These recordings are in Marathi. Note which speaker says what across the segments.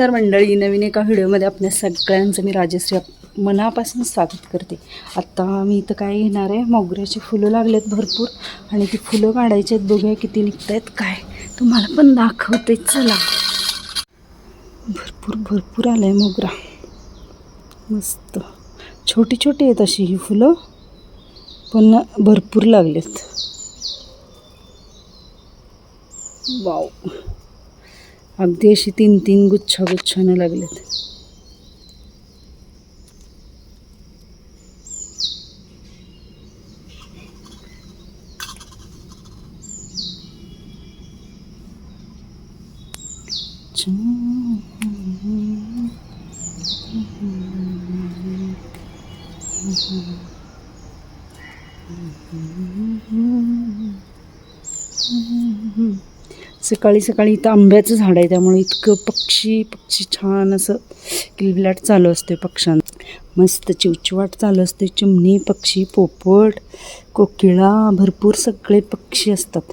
Speaker 1: नमस्कार मंडळी. नवीन एका व्हिडिओमध्ये आपल्या सगळ्यांचं मी राजश्री. मनापासून स्वागत करते. आत्ता मी इथं काय घेणार आहे? मोगऱ्याची फुलं लागलेत भरपूर आणि ती फुलं काढायची आहेत. बघूया किती निघत आहेत काय. तुम्हाला पण दाखवते. चला. भरपूर भरपूर आलं आहे मोगरा. मस्त. छोटी छोटी आहेत अशी ही फुलं. पण भरपूर लागलेत. वाव. अगदी अशी तीन तीन गुच्छा गुच्छानं लागलेत सकाळी सकाळी इथं आंब्याचं झाड आहे त्यामुळे इतकं पक्षी पक्षी छान असं किलबिलाट चालू असते पक्ष्यांचं. मस्त चिवचिवाट चालू असते चिमणी पक्षी पोपट कोकिळा भरपूर सगळे पक्षी असतात.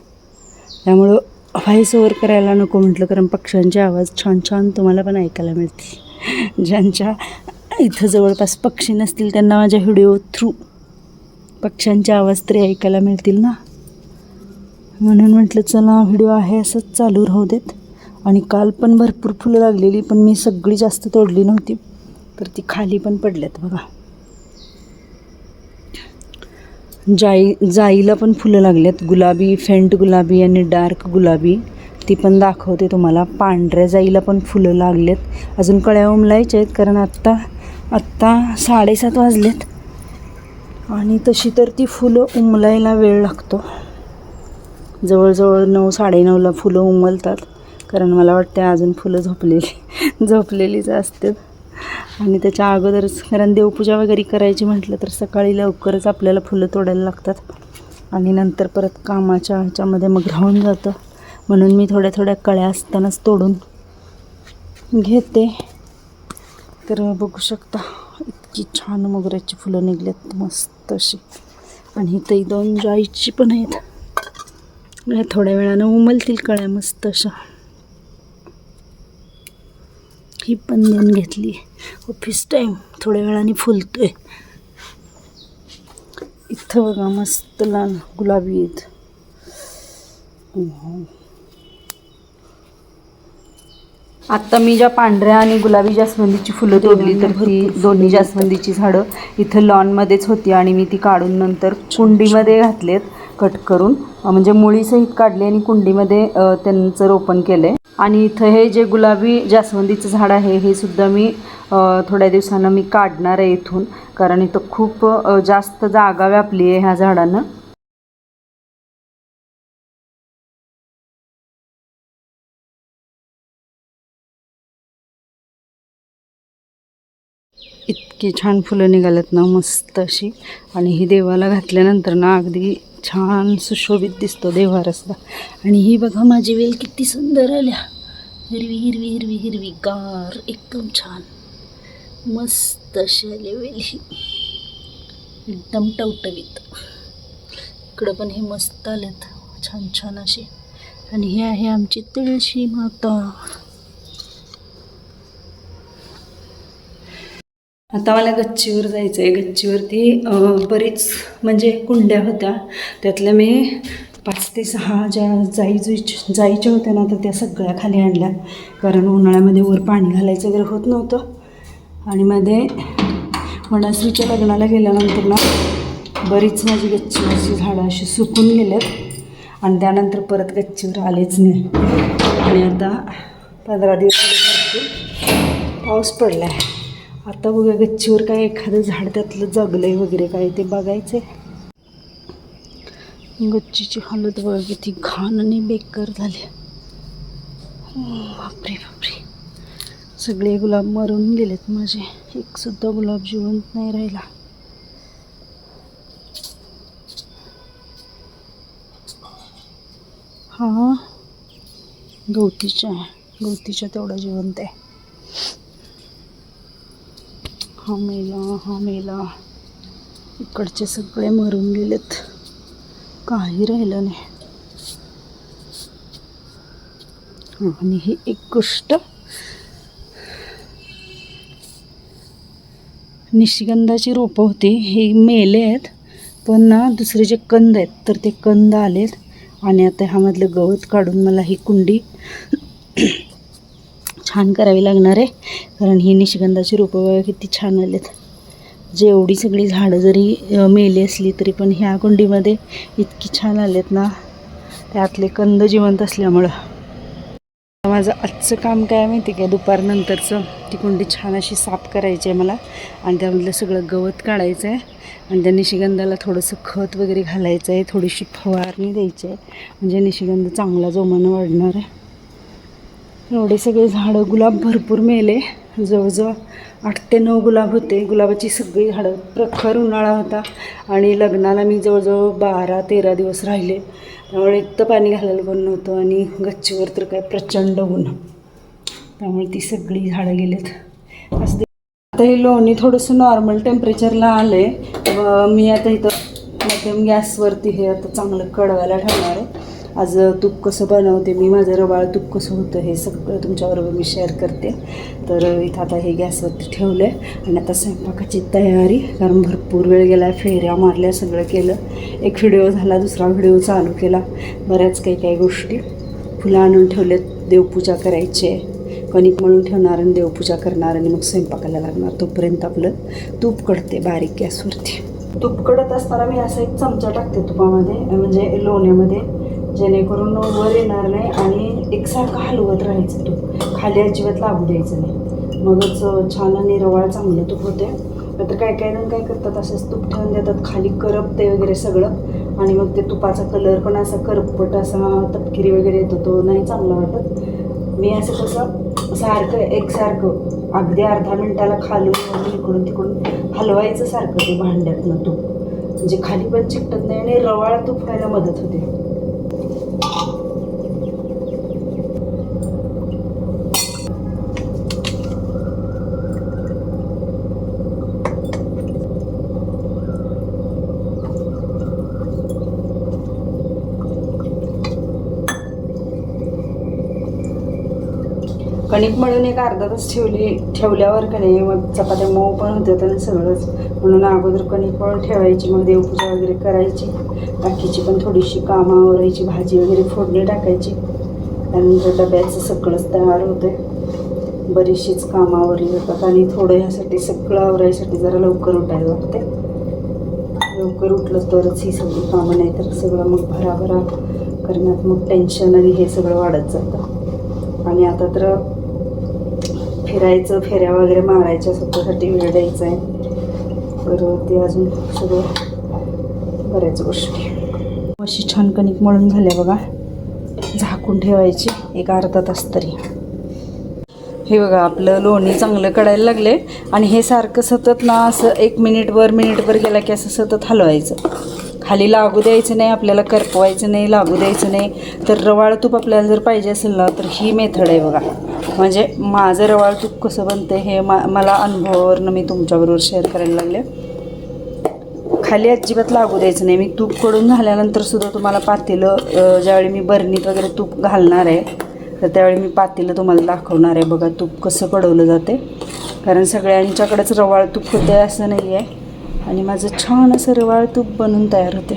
Speaker 1: त्यामुळं व्हाईस ओव्हर करायला नको म्हटलं कारण पक्ष्यांचे आवाज छान छान तुम्हाला पण ऐकायला मिळतील. ज्यांच्या इथं जवळपास पक्षी नसतील त्यांना माझ्या व्हिडिओ थ्रू पक्ष्यांचे आवाज तरी ऐकायला मिळतील ना? म्हणून म्हटलं चला व्हिडिओ आहे असंच चालू राहू देत. आणि काल पण भरपूर फुलं लागलेली पण मी सगळी जास्त तोडली नव्हती. तर ती खाली पण पडल्यात बघा. जाई जाईला पण फुलं लागल्यात. गुलाबी फेंट गुलाबी आणि डार्क गुलाबी ती पण दाखवते तुम्हाला. पांढऱ्या जाईला पण फुलं लागलेत. अजून कळ्या उमलायच्या आहेत कारण आत्ता आत्ता साडेसात वाजलेत. आणि तशी तर ती फुलं उमलायला वेळ लागतो. जवळजवळ नऊ साडेनऊला फुलं उमलतात. कारण मला वाटते अजून फुलं झोपलेली झोपलेलीच असतात आणि त्याच्या अगोदरच कारण देवपूजा वगैरे करायची म्हटलं तर सकाळी लवकरच आपल्याला फुलं तोडायला लागतात. आणि नंतर परत कामाच्या ह्याच्यामध्ये मग राहून जातं. म्हणून मी थोड्या थोड्या कळ्या असतानाच तोडून घेते. तर बघू शकता इतकी छान मोगऱ्याची फुलं निघल्यात मस्त अशी. आणि इथंही दोन जाईची पण आहेत. या थोड्या वेळानं उमलतील कळ्या मस्त अशा. ही पण दोन घेतली. ऑफिस टाईम थोड्या वेळाने फुलतोय. इथं बघा मस्त लाल गुलाबी आहेत. आत्ता मी ज्या पांढऱ्या आणि गुलाबी जास्वंदीची फुलं तोडली तर ती दोन्ही जास्वंदीची झाडं इथं लॉनमध्येच होती आणि मी ती काढून नंतर कुंडीमध्ये घातलेत. कट करून म्हणजे मुळीसहित काढली आणि कुंडीमध्ये त्यांचं रोपण केलं आणि इथं हे जे गुलाबी जास्वंदीचं झाड आहे हे सुद्धा मी थोड्या दिवसानं मी काढणार आहे इथून कारण इथं खूप जास्त जागा व्यापली आहे ह्या झाडांना. इतकी छान फुलं निघाल्यात ना मस्त अशी. आणि ही देवाला घातल्यानंतर ना अगदी छान सुशोभित दिसतो देवा रस्ता. आणि ही बघा माझी वेल किती सुंदर आल्या. हिरवी हिरवी हिरवी हिरवी गार एकदम छान. मस्त अशी आली वेल ही. एकदम टवटवीत. इकडं पण हे मस्त आलेत. छान छान असे आणि ही आहे आमची तुळशी माता. आता मला गच्चीवर जायचं आहे. गच्चीवरती बरीच म्हणजे कुंड्या होत्या. त्यातल्या मी पाच ते सहा ज्या जाई जुईच- जायच्या होत्या ना तर त्या सगळ्या खाली आणल्या. कारण उन्हाळ्यामध्ये वर पाणी घालायचं वगैरे होत नव्हतं. आणि मध्ये मनाश्रीच्या लग्नाला गेल्यानंतर ना बरीच माझी गच्चीवरची झाडं अशी सुकून गेलेत. आणि त्यानंतर परत गच्चीवर आलेच नाही आणि आता पंधरा दिवस पाऊस पडला आहे आता बघा गच्चीवर काय एखादं झाड त्यातलं जगलंय वगैरे काय ते बघायचं गच्चीची हालत बघा किती घाण आणि बेकार झाली. बापरे बापरे. सगळे गुलाब मरून गेलेत माझे. एक सुद्धा गुलाब जिवंत नाही राहिला. हा? गवतीच्या आहे गवतीच्या तेवढा जिवंत आहे. हा मेला हा मेला. इकडचे सगळे मरून गेलेत. काही राहिलं नाही. आणि ही एक गोष्ट. निशिगंधाची रोपं होती. हे मेले आहेत पण ना दुसरे जे कंद आहेत तर ते कंद आलेत. आणि आता ह्यामधलं गवत काढून मला ही कुंडी छान करावी लागणार आहे. कारण ही निशिगंधाची रोपं बघा किती छान आलेत. जेवढी सगळी झाडं जरी मेली असली तरी पण ह्या कुंडीमध्ये इतकी छान आलेत ना. त्यातले कंद जिवंत असल्यामुळं. माझं आजचं काम काय आहे माहिती दुपारनंतरचं ती कुंडी छान अशी साफ करायची आहे मला. आणि त्यामधलं सगळं गवत काढायचं आहे आणि त्या निशिगंधाला थोडंसं खत वगैरे घालायचं आहे थोडीशी फवारणी द्यायची आहे म्हणजे निशिगंध चांगला जोमानं वाढणार आहे. एवढे सगळे झाडं गुलाब भरपूर मेले. जवळजवळ आठ ते नऊ गुलाब होते. गुलाबाची सगळी झाडं. प्रखर उन्हाळा होता आणि लग्नाला मी जवळजवळ बारा तेरा दिवस राहिले. त्यामुळे इतकं पाणी घालायला पण नव्हतं आणि गच्चीवर तर काय प्रचंड ऊन. त्यामुळे ती सगळी झाडं गेलेत. असं आता हे लोणी थोडंसं नॉर्मल टेम्परेचरला आलं आहे मी आता इथं मध्यम गॅसवरती हे आता चांगलं कडवायला ठेवणार आहे. आज तूप कसं बनवते मी माझं रवाळ तूप कसं होतं हे सगळं तुमच्याबरोबर मी शेअर करते. तर इथं आता हे गॅसवरती ठेवलं आहे आणि आता स्वयंपाकाची तयारी कारण भरपूर वेळ गेला फेऱ्या मारल्या सगळं केलं. एक व्हिडिओ झाला दुसरा व्हिडिओ चालू केला. बऱ्याच काही काही गोष्टी. फुलं आणून ठेवलेत देवपूजा करायची आहे. कणिक म्हणून ठेवणार आणि देवपूजा करणार आणि मग स्वयंपाकाला लागणार तोपर्यंत आपलं तूप कडते बारीक गॅसवरती. तूप कडत असताना मी असा एक चमचा टाकते तुपामध्ये म्हणजे लोण्यामध्ये. जेणेकरून वर येणार नाही आणि एकसारखं हलवत राहायचं तूप खाली अजिबात लागू द्यायचं नाही. मगच छान आणि रवाळ चांगलं तूप होते तर काय काय जण काय करतात असंच तूप ठेवून देतात खाली करपते वगैरे सगळं. आणि मग ते तुपाचा कलर पण असा करपट असा तपकिरी वगैरे येतो तो नाही चांगला वाटत. मी असं कसं सारखं एकसारखं अगदी अर्धा मिनटाला खालून इकडून तिकडून हलवायचं सारखं ते भांड्यातनं तूप. म्हणजे खाली पण चिकटत नाही आणि रवाळ तूप व्हायला मदत होते. कणिक म्हणून एक अर्धा तास ठेवली ठेवल्यावर का नाही मग चपात्या मऊ पण होत्यात आणि सगळंच. म्हणून अगोदर कणिक मळून ठेवायची मग देवपूजा वगैरे करायची. बाकीची पण थोडीशी कामं आवरायची भाजी वगैरे फोडणी टाकायची. त्यानंतर डब्याचं सगळंच तयार होतं बरीचशीच कामं आवरली जातात आणि थोडं ह्यासाठी सगळं आवरायसाठी जरा लवकर उठायला लागते लवकर उठलं तरच ही सगळी कामं नाही तर सगळं मग भराभरा करण्यात मग टेन्शन आणि हे सगळं वाढत जातं. आणि आता तर फिरायचं फेऱ्या वगैरे मारायच्या स्वतःसाठी वेळ द्यायचा आहे तर ते अजून सगळं बऱ्याच गोष्टी. अशी छान कणिक मळून झाल्या बघा. झाकून ठेवायची एक अर्धा तास तरी. हे बघा आपलं लोणी चांगलं कडायला लागले आणि हे सारखं सतत ना असं एक मिनिटभर मिनिटभर गेला की असं सतत हलवायचं. खाली लागू द्यायचं नाही आपल्याला करपवायचं नाही लागू द्यायचं नाही. तर रवाळ तूप आपल्याला जर पाहिजे असेल ना तर ही मेथड आहे बघा. म्हणजे माझं रवाळ तूप कसं बनतं हे मा मला अनुभवावरनं मी तुमच्याबरोबर शेअर करायला लागले. खाली अजिबात लागू द्यायचं नाही. मी तूपकडून झाल्यानंतर सुद्धा तुम्हाला पातेलं ज्यावेळी मी बरणीत वगैरे तूप घालणार आहे तर त्यावेळी मी पातेलं तुम्हाला दाखवणार आहे बघा तूप कसं कडवलं जाते कारण सगळ्यांच्याकडेच रवाळ तूप होते असं नाही आहे आणि माझं छान असं रवाळ तूप बनून तयार होते.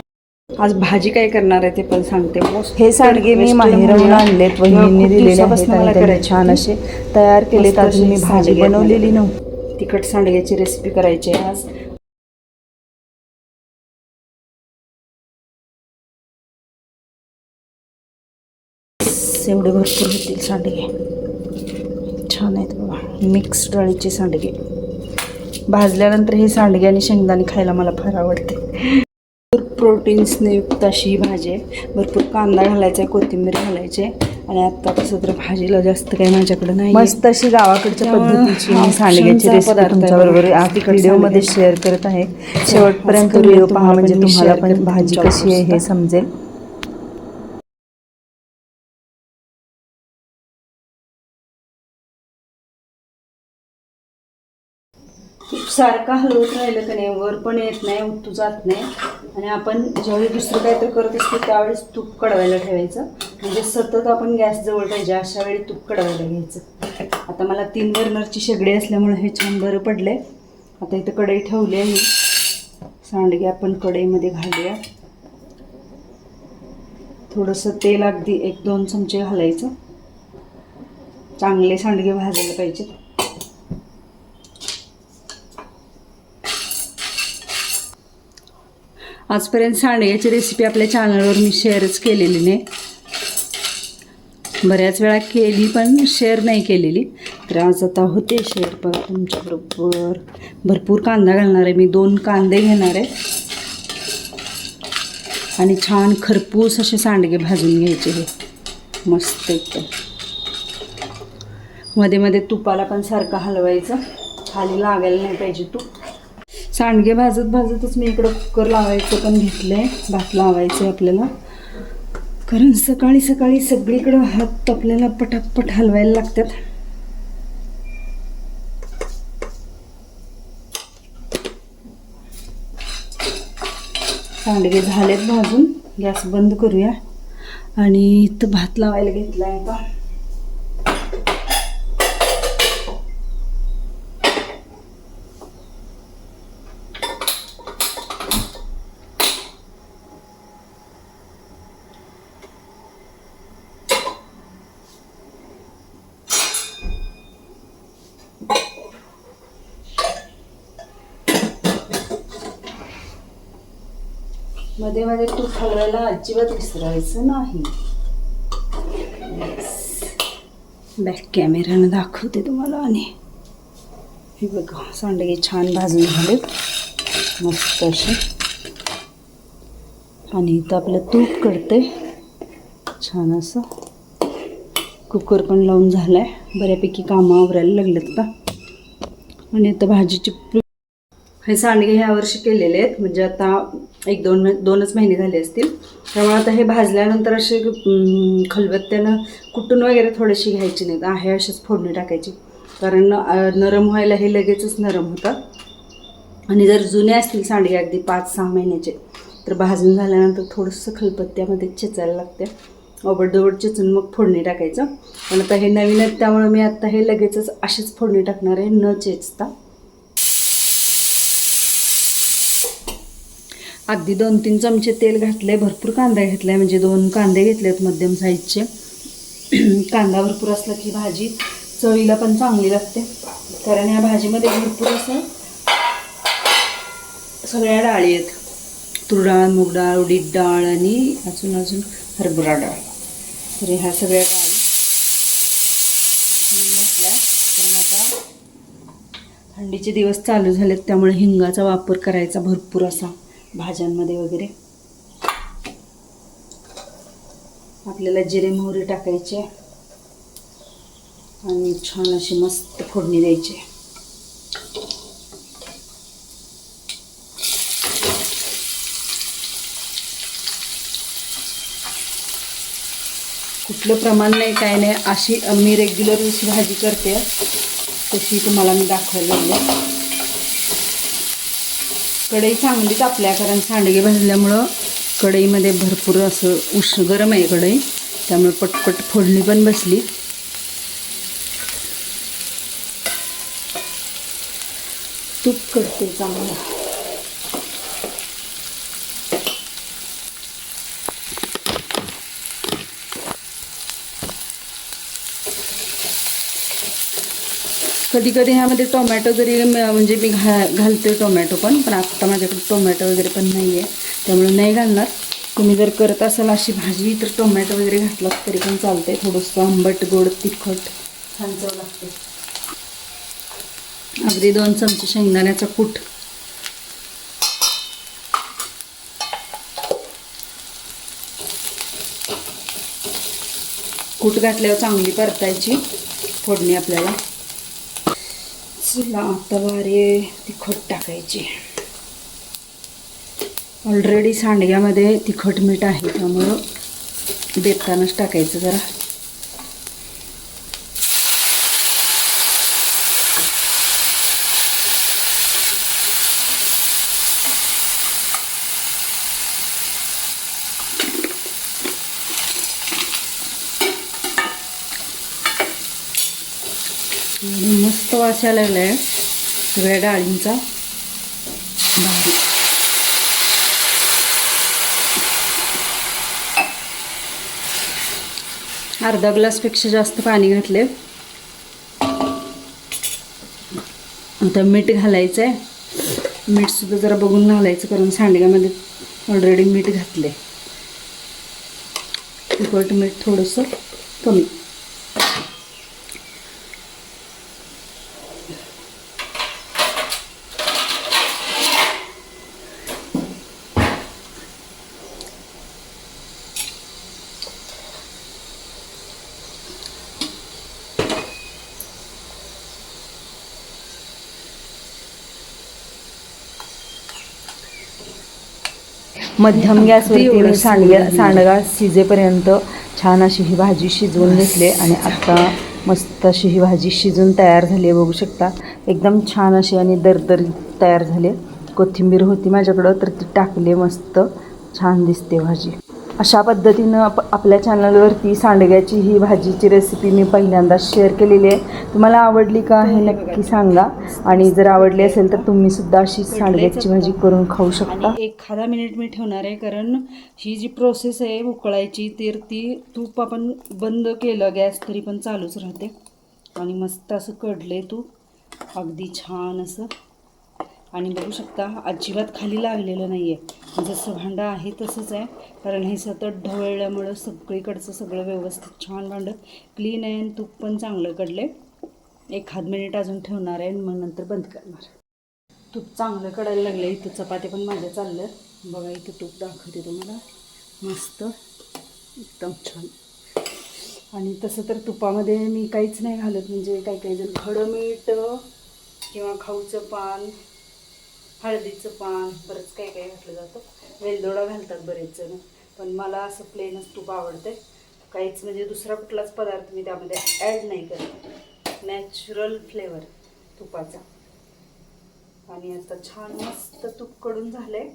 Speaker 1: आज भाजी काय करणार आहे ते पण सांगते.
Speaker 2: हे सांडगे मी माहेरहून आणलेत वहिनींनी दिलेले आहेत छान असे तयार केलेत अजून मी भाजी बनवलेली नव्हती
Speaker 1: तिखट सांडग्याची रेसिपी करायची आहे आज. एवढे भरपूर होतील सांडगे. छान आहेत बाबा मिक्स डाळीचे सांडगे. भाजल्यानंतर हे सांडगे आणि शेंगदाणे खायला मला फार आवडते भरपूर प्रोटीन्सने युक्त अशी ही भाजी आहे भरपूर कांदा घालायचा आहे कोथिंबीर घालायची आणि आता कसं तर भाजीला जास्त काही माझ्याकडे नाही
Speaker 2: मस्त अशी गावाकडच्या पद्धतीची
Speaker 1: हा
Speaker 2: सांडग्याची रेसिपी तुमच्याबरोबर. आज व्हिडिओमध्ये. शेअर करत आहे
Speaker 1: आज
Speaker 2: शेवटपर्यंत व्हिडिओ पहा म्हणजे तुम्हाला पण भाजी कशी आहे हे. समजेल
Speaker 1: सारखं हलवत राहिलं का नाही वर पण येत नाही उत्तू जात नाही. आणि आपण ज्यावेळी दुसरं काहीतरी करत असतो त्यावेळेस तूप कडवायला ठेवायचं. म्हणजे सतत आपण गॅस जवळ पाहिजे अशा वेळी तूप कडवायला घ्यायचं. आता मला तीन बर्नरची शेगडी असल्यामुळे हे छान बरं पडले आता इथं कढई ठेवली आहे. सांडगे आपण कढईमध्ये घालूया. थोडंसं तेल अगदी एक दोन चमचे घालायचं. चांगले सांडगे भाजायला पाहिजेत. आजपर्यंत सांडग्याची रेसिपी आपल्या चॅनलवर मी शेअरच केलेली नाही. बऱ्याच वेळा केली पण शेअर नाही केलेली. तर आज आता होते शेअर पण तुमच्याबरोबर. भरपूर कांदा घालणार आहे. मी दोन कांदे घेणार आहे. आणि छान खरपूस असे सांडगे भाजून घ्यायचे हे. मस्त एकदम. मध्ये मध्ये तुपाला पण सारखं हलवायचं. खाली लागायला नाही पाहिजे तूप. सांडगे भाजत भाजतच मी इकडं कुकर लावायचं पण घेतलं आहे भात लावायचं आहे आपल्याला. कारण सकाळी सकाळी सगळीकडं हात आपल्याला पटापट हलवायला लागतात. सांडगे झालेत भाजून. गॅस बंद करूया. आणि इथं भात लावायला घेतला आहे आता. मध्ये मध्ये तूप हलवायला अजिबात विसरायचं नाही. बॅक कॅमेऱ्यानं दाखवते तुम्हाला आणि हे बघा सांडगे छान भाजून झालेत. मस्त असे. आणि इथं आपलं तूप कळते छान असं. कुकर पण लावून झालाय. बऱ्यापैकी कामं आवरायला लागलेत का आणि आता भाजीची हे सांडगे ह्या वर्षी केलेले आहेत. म्हणजे आता एक दोन महि- दोनच महिने झाले असतील. त्यामुळे आता हे भाजल्यानंतर असे खलबत्त्यानं कुटून वगैरे थोडीशी घ्यायची नाहीत. आहे अशीच फोडणी टाकायची. कारण नरम व्हायला हे लगेचच नरम होतात आणि जर जुने असतील सांडगे अगदी पाच सहा महिन्याचे तर भाजून झाल्यानंतर थोडंसं खलबत्त्यामध्ये चेचायला लागते. ओबडधोबड चेचून मग फोडणी टाकायचं. पण आता हे नवीन आहेत त्यामुळे मी आत्ता हे लगेचच अशीच फोडणी टाकणार आहे. न चेचता. अगदी दोन तीन चमचे तेल घातले भरपूर कांदा घेतलाय म्हणजे दोन कांदे घेतलेत मध्यम साईजचे कांदा भरपूर असला की भाजी चवीला पण चांगली लागते. कारण या भाजीमध्ये भरपूर असं सगळ्या डाळी आहेत. तूर डाळ मूग डाळ उडीद डाळ आणि अजून अजून हरभरा डाळ. तर ह्या सगळ्या डाळी घातल्या. कारण आता थंडीचे दिवस चालू झालेत त्यामुळे हिंगाचा वापर करायचा भरपूर असा. भाज्यांमध्ये वगैरे. आपल्याला जिरे मोहरी टाकायचे. आणि छान अशी मस्त फोडणी द्यायची. कुठलं प्रमाण नाही काय नाही अशी मी रेग्युलर जशी भाजी करते. तशी तुम्हाला मी दाखवायला लागले कढई चांगली तापल्या कारण सांडगे भाजल्यामुळं कढईमध्ये भरपूर असं उष्ण गरम आहे कढई. त्यामुळे पटपट फोडणी पण बसली. तूप करते चांगलं. कधी कधी ह्यामध्ये टोमॅटो जरी म्हणजे मी घा घालते टोमॅटो पण पण आत्ता माझ्याकडे टोमॅटो वगैरे पण नाही आहे त्यामुळे नाही घालणार. तुम्ही जर करत असाल अशी भाजी तर टोमॅटो वगैरे घातलात तरी पण चालते थोडंसं आंबट गोड तिखट. छान चव लागते अगदी दोन चमचे शेंगदाण्याचा कूट. कूट घातल्यावर चांगली परतायची फोडणी आपल्याला. चला आता बारी तिखट टाकायची. ऑलरेडी सांडग्यामध्ये तिखट मीठ आहे त्यामुळं देतानाच टाकायचं जरा. आणि आहे सगळ्या डाळींचा. भारी अर्धा ग्लासपेक्षा जास्त पाणी घातले आता मीठ घालायचं आहे मीठसुद्धा जरा बघून घालायचं कारण सांडग्यामध्ये ऑलरेडी मीठ घातले तिखट मीठ थोडंसं कमी.
Speaker 2: मध्यम गॅसवरती मी सांडग्या. सांडगा शिजेपर्यंत छान अशी ही भाजी शिजवून घेतली आणि आता मस्त अशी ही भाजी शिजून तयार झाली आहे बघू शकता. एकदम छान अशी आणि दरदरी तयार झाली कोथिंबीर होती माझ्याकडं तर ती टाकली मस्त. छान दिसते भाजी. अशा पद्धतीनं आप आपल्या चॅनलवरती सांडग्याची ही भाजीची रेसिपी मी पहिल्यांदा शेअर केलेली आहे. तुम्हाला आवडली का हे नक्की सांगा. आणि जर आवडली असेल तर तुम्ही सुद्धा अशी सांडग्याची भाजी करून खाऊ शकता.
Speaker 1: एखादा मिनिट मी ठेवणार आहे कारण ही जी प्रोसेस आहे उकळायची तर ती तूप आपण बंद केलं गॅस तरी पण चालूच राहते. आणि मस्त असं कडले तूप. अगदी छान असं. आणि बघू शकता अजिबात खाली लागलेलं नाही आहे जसं भांडं आहे तसंच आहे. कारण हे सतत ढवळल्यामुळं सगळीकडचं सगळं व्यवस्थित छान भांडं क्लीन आहे आणि तूप पण चांगलं कडले एखाद मिनिट अजून ठेवणार आहे आणि मग नंतर बंद करणार. तूप चांगलं कडायला लागलं आहे इथं चपात्या पण माझ्या चालल्या बघा इथं तूप दाखवते तुम्हाला. मस्त. एकदम छान. आणि तसं तर तुपामध्ये मी काहीच नाही घालत. म्हणजे काही काही जण खडं मीठ किंवा खाऊचं पान हळदीचं पान बरंच काही काही घातलं जातं. वेलदोडा घालतात बरेच जण. पण मला असं प्लेनच तूप आवडते काहीच म्हणजे दुसरा कुठलाच पदार्थ मी त्यामध्ये ॲड नाही करत. नॅचरल फ्लेवर तुपाचा. आणि आता छान मस्त तूपकडून आहे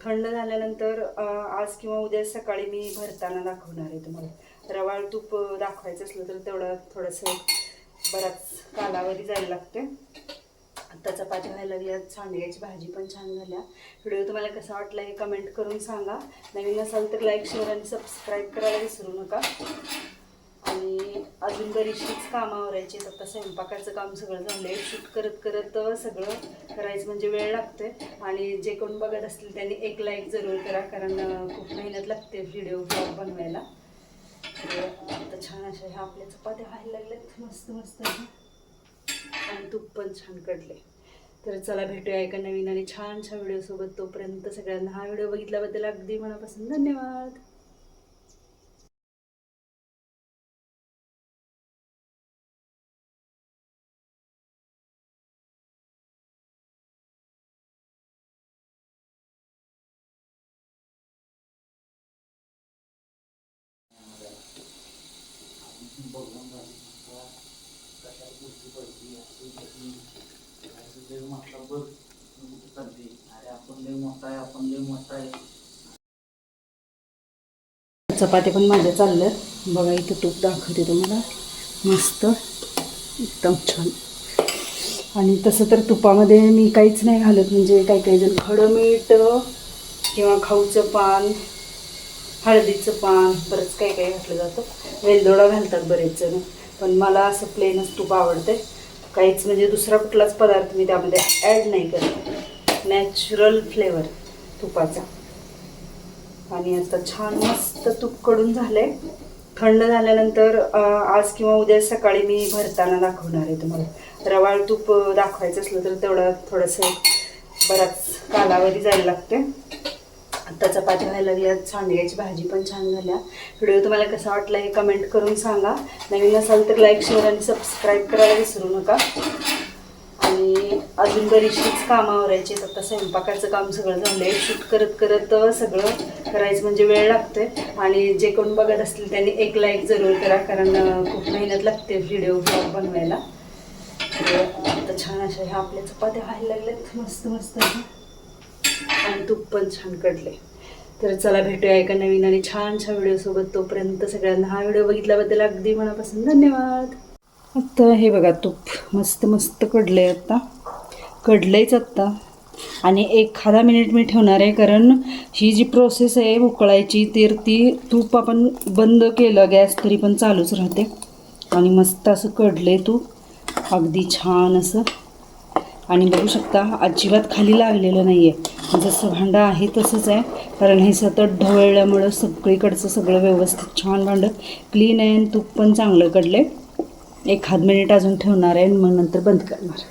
Speaker 1: थंड झाल्यानंतर आज किंवा उद्या सकाळी मी भरताना दाखवणार आहे तुम्हाला. रवाळ तूप दाखवायचं असलं तर तेवढा थोडंसं बराच कालावधी जायला लागते आता चपाती व्हायला लागल्या सांडग्याची भाजी पण छान झाल्या. व्हिडिओ तुम्हाला कसा वाटला हे कमेंट करून सांगा. नवीन असाल तर लाईक शेअर आणि सबस्क्राईब करायला विसरू नका. आणि अजून बरीचशीच कामं आवरायची आहेत. आता स्वयंपाकाचं काम सगळं झालं आहे शूट करत करत सगळं करायचं म्हणजे वेळ लागतोय. आणि जे कोण बघत असतील त्यांनी एक लाईक जरूर करा कारण खूप मेहनत लागते व्हिडिओ ब्लॉग बनवायला. तर आता छान अशा ह्या आपल्या चपात्या व्हायला लागल्यात. मस्त मस्त. आणि तूप पण छान कडले तर चला भेटूया एका नवीन आणि छानशा व्हिडिओसोबत तोपर्यंत सगळ्यांना हा व्हिडिओ बघितल्याबद्दल अगदी मनापासून धन्यवाद. चपात्या पण माझ्या चालल्या बघा इथे तूप दाखवते तुम्हाला. मस्त एकदम छान. आणि तसं तर तुपामध्ये मी काहीच नाही घालत. म्हणजे काही काही जण खडं मीठ किंवा खाऊचं पान हळदीचं पान बरंच काही काही घातलं जातं. वेलदोडा घालतात बरेच जण. पण मला असं प्लेनच तूप आवडते काहीच म्हणजे दुसरा कुठलाच पदार्थ मी त्यामध्ये ॲड नाही करत. नॅचरल फ्लेवर तुपाचा. आणि आता छान मस्त तूपकडून आहे थंड झाल्यानंतर आज किंवा उद्या सकाळी मी भरताना दाखवणार आहे तुम्हाला. रवाळ तूप दाखवायचं असलं तर तेवढं थोडंसं बराच कालावधी जायला लागते आता चपाती व्हायला लागल्या सांडग्याची भाजी पण छान झाल्या. व्हिडिओ तुम्हाला कसा वाटला हे कमेंट करून सांगा. नवीन असाल तर लाईक शेअर आणि सबस्क्राईब करायला विसरू नका. आणि अजून बरीचशीच कामं आवरायची आता स्वयंपाकाचं काम सगळं झालं आहे शूट करत करत सगळं करायचं म्हणजे वेळ लागतोय. आणि जे कोण बघत असतील त्यांनी एक लाईक जरूर करा कारण खूप मेहनत लागते व्हिडिओ ब्लॉग बनवायला. आता छान अशा ह्या आपल्या चपात्या व्हायला लागल्यात. मस्त मस्त. आणि तूप पण छान कडले तर चला भेटूया एका नवीन आणि छानशा व्हिडिओसोबत. तोपर्यंत सगळ्यांना हा व्हिडिओ बघितल्याबद्दल अगदी मनापासून धन्यवाद. आता हे बघा तूप मस्त मस्त कडले आता. कडलंयच आत्ता आणि एखादा मिनिट मी ठेवणार आहे कारण ही जी प्रोसेस आहे उकळायची तर ती तूप आपण बंद केलं गॅस तरी पण चालूच राहते. आणि मस्त असं कडलं आहे तूप. अगदी छान असं. आणि बघू शकता अजिबात खाली लागलेलं नाही आहे जसं भांडं आहे तसंच आहे कारण हे सतत ढवळल्यामुळं सगळीकडचं सगळं व्यवस्थित छान भांडं. क्लीन आहे आणि तूप पण चांगलं कडलं आहे एखाद मिनिट अजून ठेवणार आहे आणि मग नंतर बंद करणार.